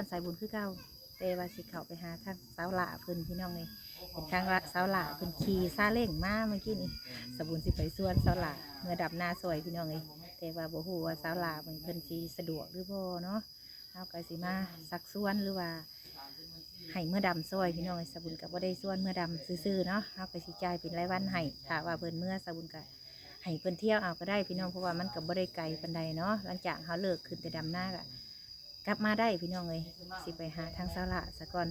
านสายบุญคือเก่าแต่ว่าสิเข้าไปหาทางสาวหล่าเพิ่นพี่น้องเลยเป็นทางละสาวหล่าเพิ่นขี่ซาเล้งมาเมื่อกี้นี่สาวบุญสิไปสวนสาวหล่าเมื่อดับหน้าสวยพี่น้องเลยแต่ว่าบ่ฮู้ว่าสาวหล่าเพิ่นเพิ่นสิสะดวกหรือบ่เนาะเฮาก็สิมาสักสวนหรือว่าให้เมื่อดำซอยพี่น้องสบุญกับว่าได้ส่วนเมื่อดำซื่อๆเนาะเอาไปสิจ่ายเป็นรายวันให้ถ้าว่าเพิ่นเมื่อสบุญกับให้เพิ่นเที่ยวเอาก็ได้พี่น้องเพราะว่ามันกับบ่ได้ไกลปันใดเนาะหลังจากเขาเลิกขึ้นแต่ดำหน้าก็ับมาได้พี่น้องเลยสิไปหาทางสาวะสะก่อน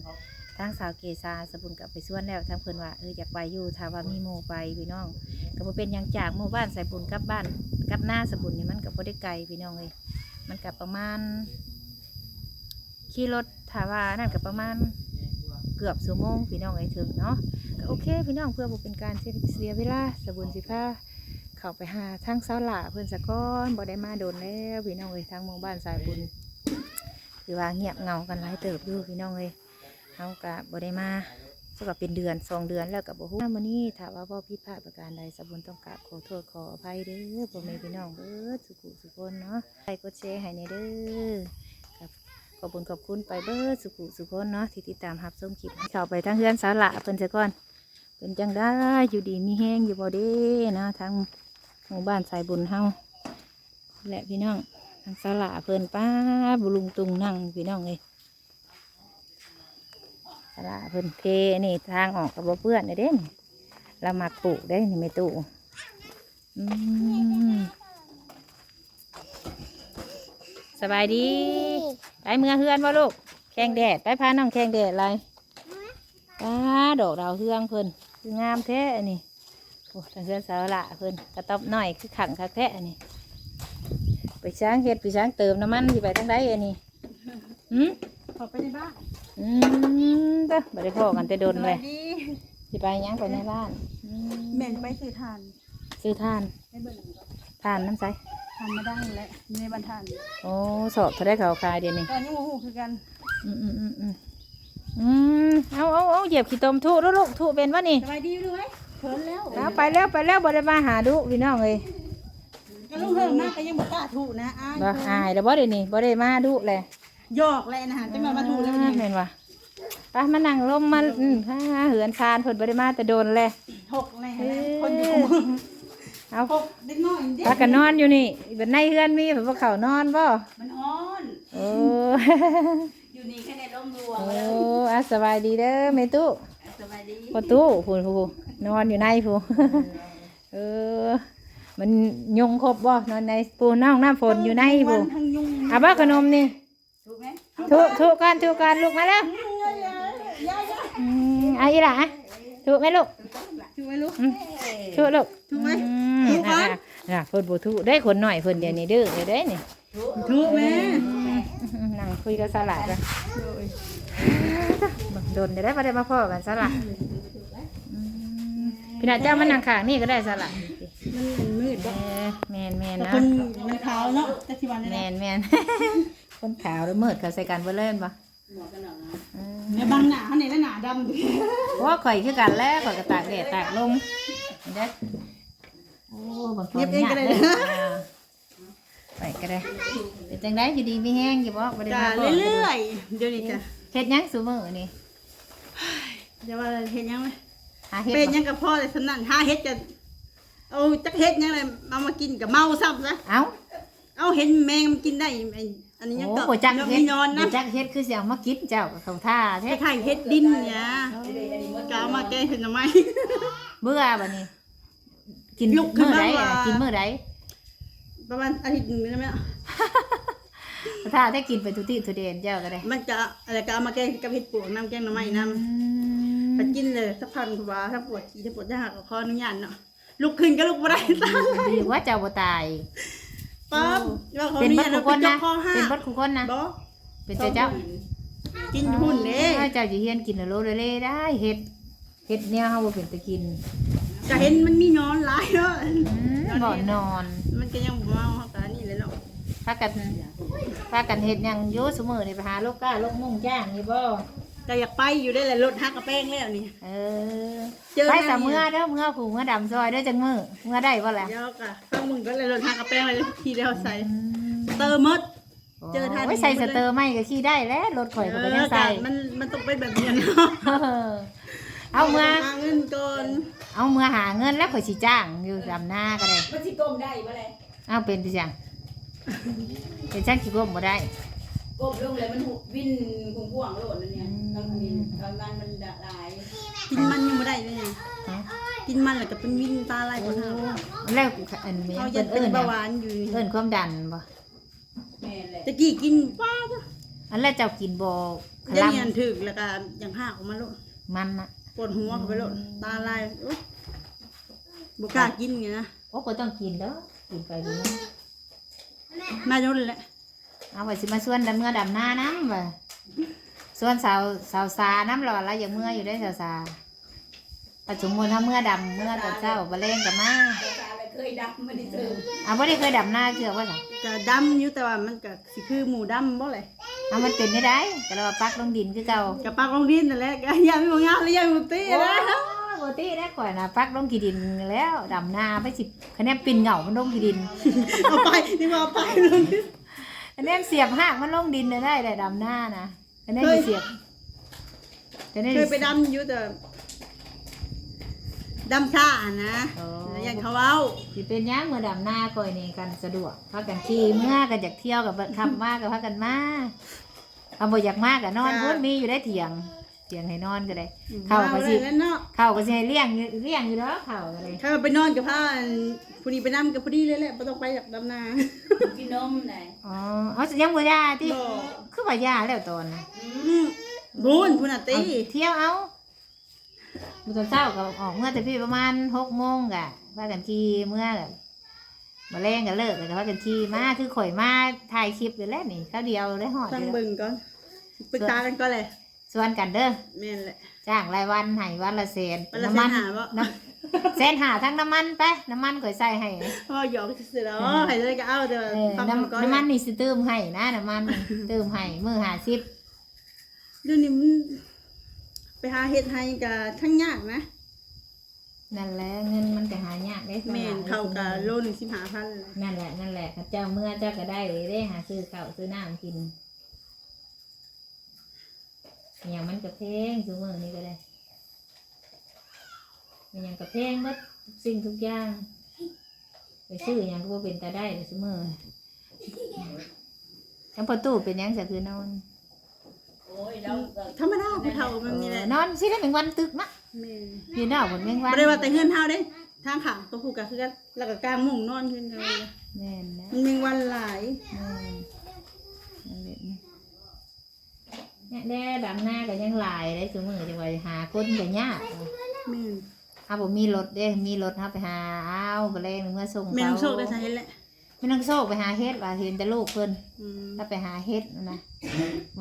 ทางสาวเกษาสบุญกับไปส่วนแล้วทางเพิ่อนว่าเอออยากไปอยู่ถ้าว่ามีโมไปพี่น้องก็บ่เป็นหยังจากหมู่บ้านใส่บุญกลับบ้านกลับหน้าสบุญนี่มันกับบ่ได้ไกลพี่น้องเลยมันกับประมาณขี่รถถาว่านั่นกับประมาณเกือบชั่วโมงพี่น้องไอ้ถึงเนาะก็โอเค พี่น้องเพื่อบ่เป็นการเสียเวลาสบุญสิพาเข้าไปหาทางเสาหล่าเพื่อนสะก้อนบ่ได้มาโดนแล้วพี่น้องเอ้ยทางหมู่บ้านสายบุญ คือว่าเงียบเงากันหลายเติบอยู่พี่น้องเอ้ยเฮากะบได้มาสักเป็นเดือนสองเดือนแล้วกับบ่ฮู้มื้อนี้ถ้าว่าบ่ผิดพลาดประการใดสบุญต้องกราบขอโทษขออภัยเด้อพ่อแม่พี่น้องเบิดสุขุสุขคนเนาะใครกดแชร์ให้ในเด้อขอบคุณขอบคุณไปเบิร์สุขุสุขคนเนาะที่ติดตามรับชมคลิปเข้าไปทั้งเฮือนสาวละเพิ่นเสียก่อนเป็นจังได้อยู่ดีมีแห้งอยู่บ่เด้นะทางหมู่บ้านสายบุญเฮาและพี่น้อง ทางสาวละเพิ่นป้าบุลุงตุงนั่งพี่น้องเลยสละเพิ่นเทนี่ทางออกกับบเพื่อนเด้นี่เรามักปลูกได้นี่ไม่ตู่สบายดี ไปเมื่อเฮือนว่าลูก แข่งแดด ไปพาน้องแข่งแดดอะไรป้าดอกดาวเฮืองเพิ่นงามแท้อันนี้โอ้ทางเฮือนสาวละเพิ่นกระต๊อบหน้อยคือขังคักแท้อันนี้ ปช้างเฮ็ดไปช้างเติมน้ำมันที่ไปทางใดอันนี้หืมขอไปในบ้านอืมเด้อบ่ได้พอกันแต่โดนเลยดีสิไปหยังไปในบ้านอืมแม่นไปสื่อทานซื้อทานให้เบิ่งก่อนทานน้ำใสทานมาได้แล้วในบรรทานโอ้สอบเขาได้เขาคายเดี๋ยวนี้ ตอนนี้โมโหคือกันอืมอืมอืมอืมอืมเอาเอาเอาเหยียบขี้ตมทุลูกทุเป็นวะนี่สบายดีอยู่ไหมเขินแล้ว เอาไปแล้วไปแล้วบ่ได้มาหาดูพี่น้องเลยก็ ลุงเฮิมมากก็ยังบ่กล้าถูกนะอ้ายบ่อายแล้วบ่ได้นี่บ่ได้มาดูเลยหยอกเลยนะฮะจะมามาถูกแล้วอ่ามันเห็นว่ไปมานั่งลมมาอืมฮ่าเหือนชานเพิ่นบ่ได้มาแต่โดนเลยหกเลยนะคนอยู่คุมเอาหกเด็กน้อยเด็กพากันนอนอยู่นี่บัดในเฮือนมีเพิ่นบ่เข้านอนบ่มันอ่อนโอ้อยู่นี่แค่ในร่มรวงโอ้อะสบายดีเด้อแม่ตู้สบายดีพ่อตู้ผู้ผู้นอนอยู่ในผู้เออ มันยุงครบบ่นอนในปูน้องน้ำฝนอยู่ในผู้ทั้งยุ่งเอาบ่ขนมนี่ถูกไหมถูกถูกกันถูกกันลูกมาแล้วยายยายอืมเอาอีหล่ะถูกไหมลูกถูกไหมลูกอืมถูกลูกถูกไหมอืมถูกก่อนอะอะเพิ่นบ่ถูกได้คนหน่อยเพิ่นเดี๋ยวนี้เด้อเดี๋ยวได้นี่ถูกไหมอืมนั่งคุยกับสลัดกันบักโดนเดี๋ยวได้บ่ได้มาพ่อกันสลัดอืมพี่น่าเจ้ามันนั่งข้างนี่ก็ได้สลัดมันมื ดเอบ่อแม่นแม่นแต่นะคนมันขาวเนาะแต่ที่วันนี้แม่นแม่นคนขาวแล้วมืดเขาใส่กันเบ่เล่นบ่อืมเนี่ยบางหนาเขาเนี่ยหนาดำดิเพราะว่าข่อยคือกันแล้วข่อยก็ตากแดดตากลมเห็นเด้อโอ้บางคนเย็บเองก็ได้ยานะอ่าไปก็ได้เป็นจังไดอยู่ดีมีแห้งอยู่บ่บ่ได้จ้ามาบ่เรื่อยๆเดี๋ยวนี้จ้ะเฮ็ดหยังซุมื้อนี่เดี๋ยวว่าเฮ็ดยังไหมหาเฮ็ดเป็นบ่ยังกับพ่อเลยสนั่นหาเฮ็ดจะ เอาจักเฮ็ดยังเลยเอามากินกับเมาซ้ำซะเอ้าเอาเห็นแมงมันกินได้ไอ้อันนี้ยังโอ้ก็บ่จักยังเฮ็ไม่ดนอนนะบ่จักเฮ็ดคือสิเอามากินเจ้าก็เข้าท่าคแท้ล้ายๆเฮ็ดดินเนี่ยก็เอามาแกงเห็นทำไมเบื่อบัดนี้ กินลุกขึ้มื้นอมาใดว่าอะกินมื้อใดประมาณอาทิตย์หนึงได้ไหมถ้าได้กินไปทุกที่ทุเดนเจ้าก็ได้ มันจะอะไรก็เอามาแกงกับเห็ดปวกน้ำแกงหน่อไม้น้อืำมไปกินเลยสักพันกว่าถ้าปวดขี้ถ้าปวดยากก็ขออนุญาตเนาะ ลุกขึ้นก็ลุกไม่ได้ตายดีว่าเจ้าบ่ตายปั๊บว่าขออเป็นนุเบัญาดตทุเรากไปคนจนะกคอห้าเป็นเบัดทุกคนนะ บ่เป็นเจ้าเจ้ากินหุ่นเด้ถ้าเจ้าจะเฮียนกินแล้วโลดเลยได้เฮ็ดเฮ็ดแนวเฮาบ่เป็นตะกินจะเห็นมันมีนอนหลายเนาะอืมบ่นอนมันก็ยังบ่เมาเฮาตานี่เลยเนาะพากันพากันเฮ็ดหยังอยู่ซุมื้อนี่ไปหาลูกก้าลูกมุ่งจ้างนี่บ่ ก็อยากไปอยู่ได้แหละรถฮักกระแป้งแล้วนี่ เออเจอไปหน้าสามเมื่อเด้อเมื่อผูเมื่อดำซอยเด้อจังมือเมื่อได้บ่ล่ะเดี๋ยวก็ข้างมึงก็เลยรถฮักกระแป้งเลยทีเดียวใส่เติมมด เจอท่านี้โยใส่สเตอร์ไม่ก็ขี่ได้แล้วรถข่อยก็ไปยังเออใส่มันมันต้องเป็นแบบนี้เนาะเออเอาเมื่อหาเงินก่อนเอาเมื่อหาเงินแล้วข่อยสิจ้างอยู่ดำหน้าก็ได้มันสิก้มได้บ่เลยเอาเป็นไปจังเป็นช่างขี้ก้มบ่ได้ ก้มลงเลยมันหุบวินคงพ่วงโลดนั่นเนี่ยอืมต้องวินตอนมันมันหลายกินมันยังไม่ได้เลยเนี่ยกินมันแล้วก็เป็นวินตาลายคนเฮาแล้วอันเมียเขาเพิ่จะนเป็เอิ้นนเบาน่ะหวานอยู่เอิ้นความดันบ่ตะกี้กินป้าจ้ะอันแล้วเจ้ากินบ่คเดี๋ยวลังนี้อันถึกแล้วก็อย่างห้าออกมาโลดมันน่ะปวดหัวเข้าไปโลดตาลายโอ๊ยบุกล้ากินไงนะโอ้ก็ต้องกินเด้อกินไปดูนะมาโน่นแหละ เอาไว้สิมาชวนดำเมื่อดำหน้าน้ำว่ะชวนสาวสาวซาน้ำรอแล้วอย่างเมื่ออยู่ได้สาวซาปัจจุบันถ้าเมื่อดำเมื่อตอนเช้าบะเล่งกับมาเคยดำมันได้เจอเอาไม่ได้เคยดำหน้าเชื่อว่าจ้ะก็ดำอยู่แต่ว่ามันก็สิคือหมูดำบ่เลยเอามันเป็นไม่ได้แต่เราปักลงดินคือเก่ากับปากของดินนั่นแหละก็ยามมีบ่งามแล้วยามมีบ่ตีโอ้นะโหตีได้ก่อยนะปักลงกี่ดินแล้วดำหน้าไปสิคะแนนปินเหงามันลงกี่ดินเอาไปนี่มาเอาไปเลย คะแนนเสียบหักมันลงดินได้ได้แต่ดำหน้านะคะแนนเสียบคะแนนเคยไปดำอยู่แต่ดำซ่านะโอ้แล้วอย่างเขาเว้าสิเป็นหยังเมื่อดำหน้าก่อยนี่กันสะดวกพากันขี่เมื่อกันอยากเที่ยวกับขับมากกับพากันมาเอาบ่อยากมากกับนอนจ้ะพุ่นมีอยู่ได้เถียง เถียงให้นอนก็ได้เข้าเข้าไปไปสิสิแล้วเนาะเข้าก็สิให้เลี้ยงอยู่เลี้ยงอยู่แล้วเข้าก็เลยถ้าไปนอนกับผ้าผู้นี้ไปนำกับผู้นี้เลยแหละบ่ต้องไปจากดำนากินนมไหนอ๋อเอาสิยังบ่ยาติบ่คือว่ายาแล้วตอนน่ะอืมบุญผู้น่ะตีเอาเที่ยวเอามื้อตอนเช้าก็ออกเมื่อแต่พี่ประมาณ6โมงกะพากันขี่เมื่อก็มาแรงก็เลิกแล้วก็พากันขี่มาคือข่อยมาถ่ายคลิปอยู่แล้วนี่คราวเดียวได้ฮอดอฟังยู่แล้วเบิ่งก่อนปรึกษากันก่อนเลย ส่วนกันเด้อแม่นแหละ จ้างรายวันให้วันละแสนวันละน้ำมันแสนหาบ่ น้ำแสนหาทั้งน้ำมันไปน้ำมันข่อยใส่ให้ พ่อหยอกซื่อๆแล้วให้ได้ก็เอาแต่ว่าเออฟังกันก่อนน้ำน้ำมันนี่สิเติมให้นะน้ำมันเติมให้มือหาสิบเดี๋ยวนี้มันไปหาเฮ็ดให้ก็ทั้งยากนะ นั่นแหละเงินมันก็หายากได้สแม่นลยเข้ากับโลหนึง15,000เลยนั่นแหละนั่นแหละข้าเจ้าเมื่อเจ้าก็ได้เลยได้หาซื้อข้าวซื้อน้ำกิน อย่างมันก็แพงซื้อมือนี้ก็ได้ มันยังก็แพงหมดทุกสิ่งทุกอย่าง ไปซื้ออย่างก็บ่เป็นตาได้เลยซื้อมือทั้งประตูเป็นหยังจะคือนอนโอ้ยเราก็ธรรมดาผู้เฒ่ามันมีแหละนอนสิได้เป็นวันตึกมะแม่นพี่น้องเหมือนแมงวันบ่ได้ว่าแต่เฮือนเฮาเด้ ทางข้างตัวผู้ก็คือกันแล้วก็กลางมุ้งนอนขึ้นเลยแม่นนะมันมีวันหลายแม่นนั่นแหละ เนี่ยแน่ดำหน้าก็ยังหลายได้สมือจังหวะหาคนก็ยากแม่นถ้าผมมีรถเด้ มีรถถ้าไปหาอ้าวก็เลยเมื่อส่งแม่น้องโชคได้เขาสาเหตุแหละไม่ต้องโชคไปหาเฮ็ดว่าเห็นแต่ลูกเพิ่นอืมถ้าไปหาเฮ็ดนั่นนะ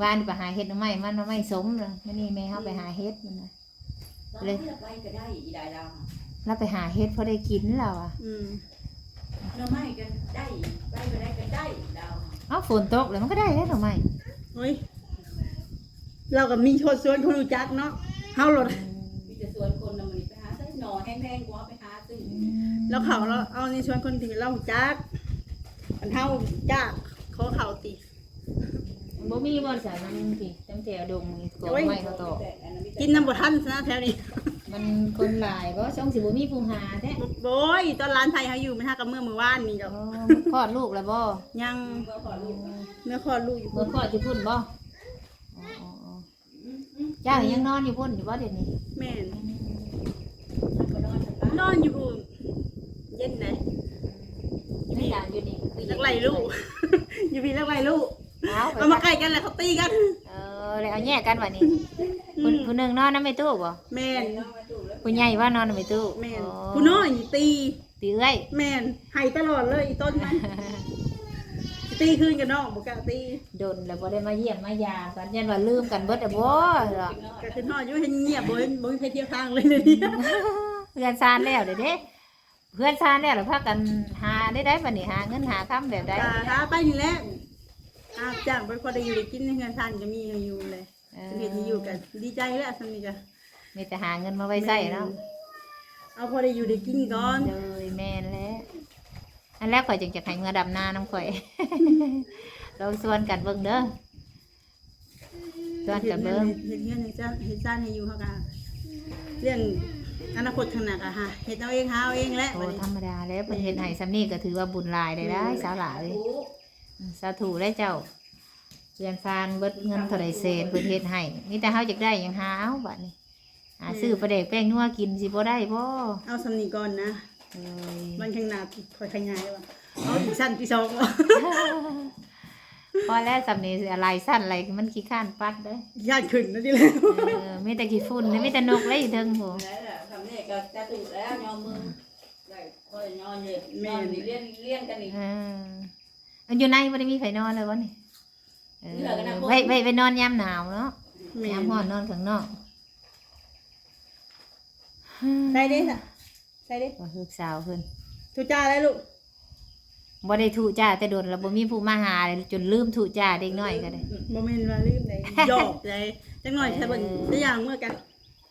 วานไปหาเฮ็ดหน่อไม้มันหน่อไม้สมเลยไม่นี่แม่เขาไปหาเฮ็ดนั่นนะเลยไปก็ได้อีได้เราแล้วไปหาเฮ็ดพอได้กินแล้วอะอืมเราไม่กันได้ไปก็ได้ก็ได้เราเอ้าฝนตกเลยมันก็ได้แล้วหน่อไม้โอ้ย เราก็มีโชดชวนคนรู้จักเนาะเฮาโลดมีแต่ส่วนคนน่ะมันไปหาใส่หน่อแห้งๆกว่าไปหาซื้อแล้วเขาเราเอาในชวนคนที่เรารู้จักอันเฮาจักขอเขาติบ่มีบ่อนสายน้ำที่ตั้งแต่ดงนี่กองไม้เขาตอกกินน้ำบ่ทันซะนะแถวนี้มันคนหลายบ่ช่องสิบ่มีผู้หาแท้โอ้ยตอนร้านไทยเฮาอยู่ไม่ทักกับเมื่อมื้อวานนี่อ๋ก็อคลอดลูกแล้วบ่ยังก็ขอลูกเมื่อคลอดลูกอยู่เมื่อคลอดอยู่พุ่นบ่อ๋ออ๋ออ๋อเจ้ายังนอนอยู่พุ่นอยู่บ่เดี๋ยวนี้แม่นก็นอนสักพักนอนอยู่พุ่นเย็นไหนไม่หลานอยู่นี่คือลักไหลลูก อยู่พี่ลักไหลลูกเอาไปเอามาใกล้กันแล้วเขาตีกัน เออแล้วเอาแยกกันวันนี้ผู้ผู้หนึงนอนนำไม่ตู้บ่แม่นนอนมาตู้แล้วผู้ใหญ่ว่านอนนำไม่ตู้แม่นอ๋อผู้น้อยนี่ตีตีเอ้ยแม่นให้ตลอดเลยอีต้นมัน ตีคืนกับน้องบ่กล้าตีโดนแล้วบ่ได้มาเยี่ยมมายามกันยันว่าลืมกันเบิดอะบ่เหรอก็คือน้อยอยู่ให้เงียบบ่เห็นบ่มีใครเที่ยวทางเลยเลยเนี่ยเพื่อนซานแล้วเด้เด้เพื่อนซานแล้วแล้วพากันหาได้ได้บัดนี้หาเงินหาค้ำแบบใดกาหาไปนี่แหละอาจ้างไปพอได้อยู่ได้กินในเงินทานก็มีให้อยู่เลยเออเฮ็ดให้อยู่กันดีใจแล้วซั่นนี่ก็มีแต่หาเงินมาไว้ใส่เนาะเอาพอได้อยู่ได้กินก่อนเลยแม่นแล้ว อันแรกข่อยจึงจะให้เงินดำนาน้ำข่อยลองส่วนกันเบิ่งเด้อส่วนกันเบิ่งเฮ็ดเฮ็ดเฮ็ดจ้าเฮ็ดจ้าให้อยู่เฮาก็เรื่องอนาคตข้างหน้าก็หาเฮ็ดเอาเองหาเอาเองแหละโอ้ธรรมดาแล้วเพิ่นเฮ็ดให้ซำนี้ก็ถือว่าบุญหลายได้ได้สาวหลายสาธุได้เจ้าเรียนฟานเบิดเงินเท่าใดเศษเพิ่นเฮ็ดให้มีแต่เฮาอยากได้หยังหาเอาบัดนี้หาซื้อปลาแดกแป้งนัวกินสิบ่ได้บ่เอาสำนีก่อนนะ เอ้ยมันข้างหน้าค่อยขยายว่าเอาอีกสั้นที่สองพอแล้วสำนี้สิอะไรสั้นอะไรมันขี้ข้านปัดเด้อญาติขึ้นนั่นนี่แหละเออมีแต่ขี้ฝุ่นมีแต่นกเลยอยู่เทิงโหแล้วแหละทำนี่ก็จะถูกแล้วยอมมือได้ค่อยนอนเย็นนอนนี่เลี้ยงเลี้ยงกันอีกเอออันอยู่ในบ่ได้มีไผนอนเลยวะนี่เออเหลือกันนะพวกไว้ไว้ไปนอนยามหนาวเนาะแม่ยามร้อนนอนข้างนอกใส่ดิค่ะ ใส่ดิว่าลูกสาวเพิ่นทุจ้าเลยลูกบ่ได้ถูจ้าแต่โดนแล้วบ่มีผู้มาหาเลยจนลืมถูจ้าเด็กน้อยก็ได้โมเมนต์ว่าลืมเลยหยอกเลยจังหน่อยใช่เบิ่งตัวอย่างเมื่อกัน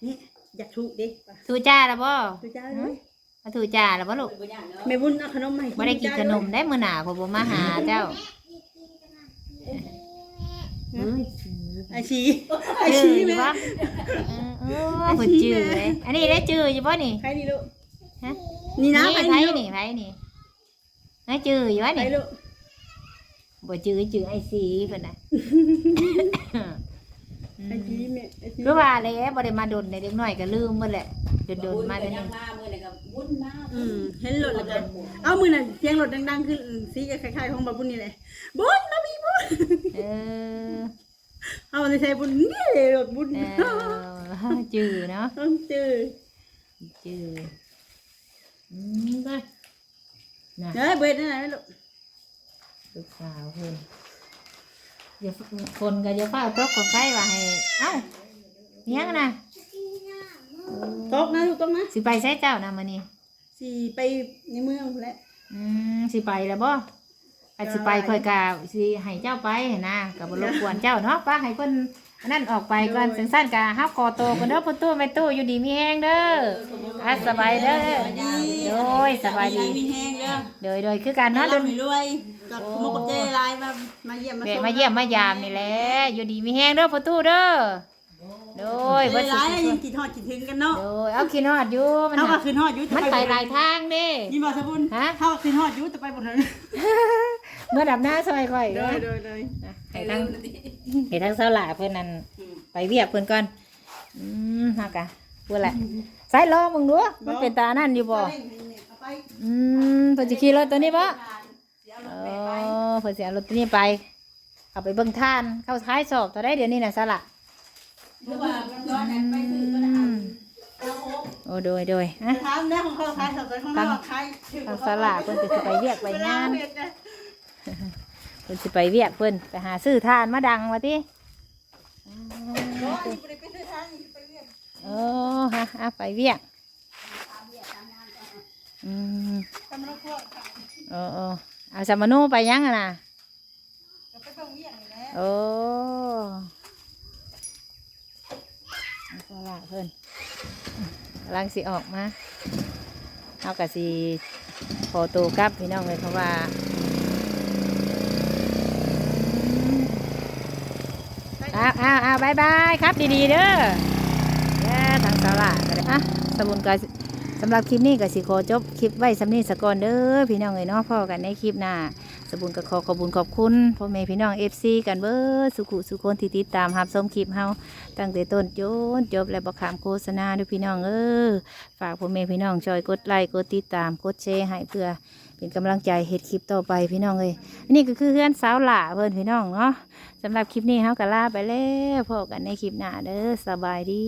นี่อยากทุกดิป่ะถูจ้าแล้วบ่ทุจ้าเลยมาถูจ้าแล้วบ่ลูกเป็นอย่างเนาะแม่บุญเอาขนมมาให้บ่ได้กินขนมได้มื้อหน้าเพอบ่มาหาเจ้าเอ้ยไอชีไอจื้ชีออยู่แม่บ่เออเออเพิ่นจื้อเลยอันนี้ได้จื้ออยู่บ่นี่ใครนี่ลูก ฮะนี่นะนี่ใครไผนี่ลูกนี่ไผนี่น่าจื้ออยู่วะใครนี่ลูกบ่จื้อจื้อไอ้สีเพิ่นน่ะ ไอชีแม่ไอชีคือว่าเลยบ่ได้มาดนในเด็กน้อยก็ลืมหมดแหละโดนๆมาแต่แต่ยันี่งมาเมื่อไหร่ก็วุ่นมากอืมเห็นรถแล้วกันเอามือน่ะเสียงรถดังๆคือสีคล้ายๆของบาบุญนี่แหละบุญมามีบุญเออเอาในใช้บุญนี่รถบุญเออจื้อเนาะต้องเจอจื้อ อืมก็น่ะเฮ้ยเบิดนั่นน่ะลูกลูกสาวเพิ่นอย่าคนก็อย่าฟ้าตกของใครว่าให้เอ้าอิหยังน่ะตกนะลูกตกนะสิไปใช้เจ้านะมื้อนี้สิไปในเมืองพุ่นแหละอืมสิไปแล้วบ่อาจสิไปค่อยกะสิให้เจ้าไปนะก็บ่รบกวนเจ้าเนาะป้าให้เพิ่น อันนั้นออกไปก่อนสั้นๆกะเฮาขอโตวกันเด้อพ่อตู้แม่ตู้อยู่ดีมีแฮงเด้ออะสบายเด้อโดยสบายดีมีแห้งเด้อโดยโดยคือกันเนาะเนาะโดดนนรวยกับมกกับเจลายมามาเยี่ยมมาแวะมาเยี่ยมมายามนี่แหละอยู่ดีมีแฮงเด้อพ่อตู้เด้อโดยเบิบ่ดสิร้ายแล้วยังกินทอดกินถึงกันเนาะโดยเอากินฮอดอยู่มันเท่ากับน่ะคืนทอดอยู่มันไปหลายทางเด้นี่บ่สะบุญฮะเท่ากับคืนทอดอยู่แต่ไปบ่ทัน เมื่อดับหน้าซอยค่อยโดเด้อยโดยโดยนะให้ทั้งให้ทั้งเสาหลาเพิ่นนั่นไปเวียกเพิ่นก่อนอืมฮากะพูดแหละใส่ล้อมึงดูมันเป็นตานั่นอยู่บ่เอาไปอืมเพิ่นสิขี่รถตัวนี้บ่เออเพิ่นสิเอารถตัวนี้ไป เอาไปเบิ่งท่าน เข้าท้ายสอบเท่าได้เดี๋ยวนี้น่ะสละเพราะว่ามันร้อนนั้นไปซื้อก็ได้อืมเอาโอ๊ะโอ้โดยโดยฮะถามได้ของเขาขายสดของเขาขายทางสลากเพิ่นก็สิไปเวียกไปงาน เพิ่นสิไปเวียกเพิ่นไปหาซื้อทานมาดังว่าติเออฮะอะไปเวียกอืมเออเออเอาสามโนไปยังอะนะโอ้เอาสละเพิ่นกำลังสิออกมาเอากะสิขอตัวกลับพี่น้องเลยเพราะว่า อ้าวอ้าวอ้าวบายบายครับ ดีๆเด้อแย่ทางสาระก็ได้อะสมุนก็สำหรับคลิปนี้ก็สิขอจบคลิปไว้สำนีสกอนเด้อพี่น้องเอ้ยเนาะพ่อกันในคลิปหน้าสมุนก็ขอขอบุญขอบคุณพ่อแม่พี่น้องเอฟซีกันเบิดสุขุสุคนที่ติดตามรับชมคลิปเฮาตั้งแต่ต้นจนจบและบ่ขามโฆษณาด้วยพี่น้องเออฝากพ่อแม่พี่น้องช่วยกดไลค์กดติดตามกดแชร์ให้เพื่อเป็นกำลังใจเฮ็ดคลิปต่อไปพี่น้องเอ้ยอันนี้ก็คือเพื่อนสาวหล่าเพิ่อนพี่น้องเนาะ สำหรับคลิปนี้เฮาก็ลาไปแล้วพบกันในคลิปหน้าเด้อสบายดี